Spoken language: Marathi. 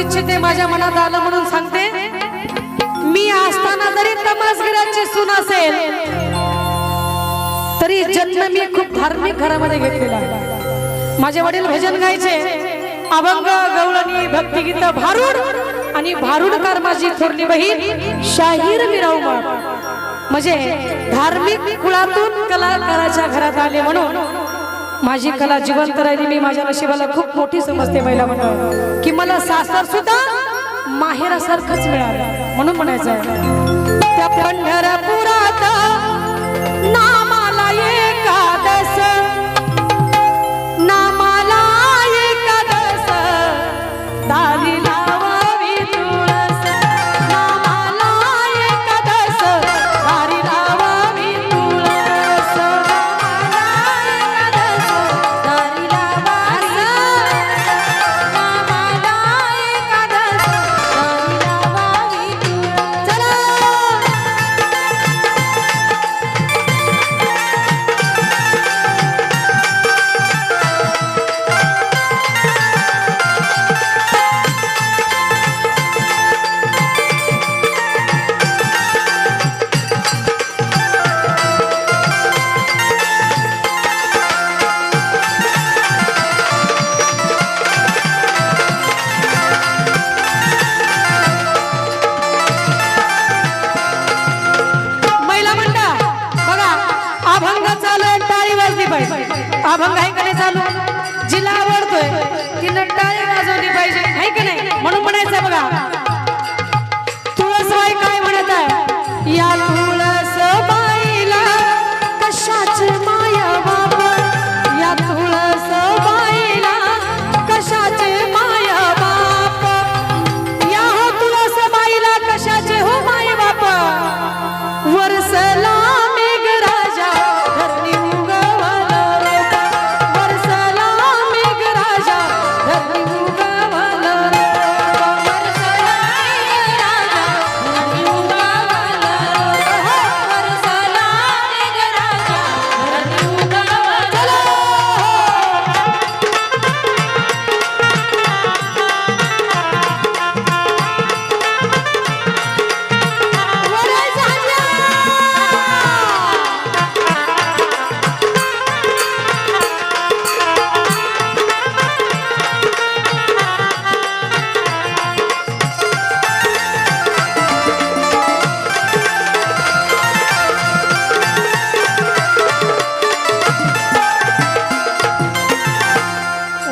इच्छिते माझ्या मनात आलं म्हणून सांगते. मी असताना जरी तमासगिराची सून असेल तरी जन्म मी खूप धार्मिक घरामध्ये घेतलेला. माझे वडील भजन गायचे. अभंग गवळणी भक्तिगीत भारूड आणि भारूडकार माझी थोरली बहीण शाहीर मिराऊ म्हणजे धार्मिक कुळातून कलाकाराच्या घरात आले म्हणून माझी कला जिवंत राहिली मी माझ्या नशिबाला खूप मोठी समजते महिला म्हणून की मला सासर सुद्धा माहेरासारखंच मिळालं म्हणून म्हणायचं आहे. त्या पंढरपुरात अभंग आहे का नाही चालू? जिला आवडतोय. तिनं टाळी वाजवली पाहिजे. आहे का नाही? म्हणून म्हणायचं बघा.